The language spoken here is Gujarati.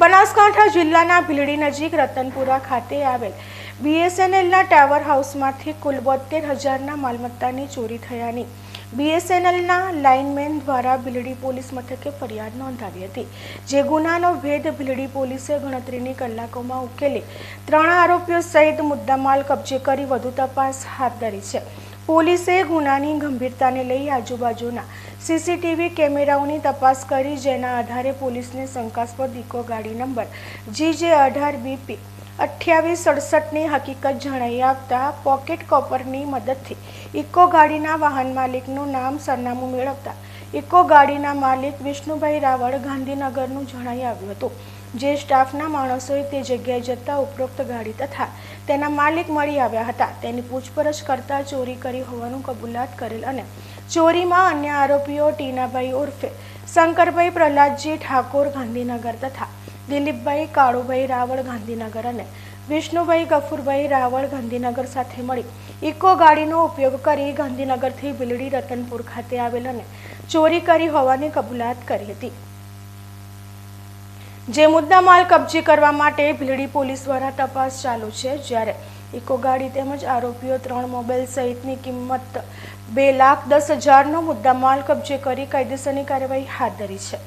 બનાસકાંઠા જિલ્લાના ભીલડી નજીક રતનપુરા ખાતે આવેલ બીએસએનએલના ટાવર હાઉસમાંથી કુલ બોતેર હજારના માલમત્તાની ચોરી થયાની. બીએસએનએલના લાઇનમેન દ્વારા ભીલડી પોલીસ મથકે ફરિયાદ નોંધાવી હતી. જે ગુનાનો ભેદ ભીલડી પોલીસે ગણતરીની કલાકોમાં ઉકેલી. ત્રણ આરોપીઓ સહિત મુદ્દામાલ કબજે કરી વધુ તપાસ હાથ ધરી છે. પોલીસે ગુનાની ગંભીરતાને લઈ આજુબાજુના સીસીટીવી કેમેરાઓની તપાસ કરી, જેના આધારે પોલીસને શંકાસ્પદ ઇકો ગાડી નંબર જી અઢાર બીપી અઠ્યાવીસ સડસઠની હકીકત જણાઈ આવતા પોકેટ કોપરની મદદથી ઇકો ગાડીના વાહન માલિકનું નામ સરનામું મેળવતા ઇકો ગાડીના માલિક વિષ્ણુભાઈ રાવળ ગાંધીનગરનું જણાઈ આવ્યું હતું. જે સ્ટાફના માણસોએ તે જગ્યાએ જતા ઉપરોક્ત ગાડી તથા તેના માલિક મળી આવ્યા હતા. તેની પૂછપરછ કરતા ચોરી કરી હોવાનું કબૂલાત કરેલ અને ચોરીમાં અન્ય આરોપીઓ ટીનાભાઈ ઉર્ફે, શંકરભાઈ પ્રહલાદજી ઠાકોર ગાંધીનગર તથા દિલીપભાઈ કાળુભાઈ રાવળ ગાંધીનગર અને વિષ્ણુભાઈ ગફુરભાઈ રાવળ ગાંધીનગર સાથે મળી ઇકો ગાડીનો ઉપયોગ કરી ગાંધીનગરથી બિલડી રતનપુર ખાતે આવેલ અને ચોરી કરી હોવાની કબૂલાત કરી હતી. જે મુદ્દા માલ કબજે કરવા માટે ભીલડી પોલીસ દ્વારા તપાસ ચાલુ છે, જ્યારે ઇકો ગાડી તેમજ આરોપીઓ ત્રણ મોબાઈલ સહિતની કિંમત બે લાખ દસ હજારનો મુદ્દા માલ કબજે કરી કાયદેસરની કાર્યવાહી હાથ ધરી છે.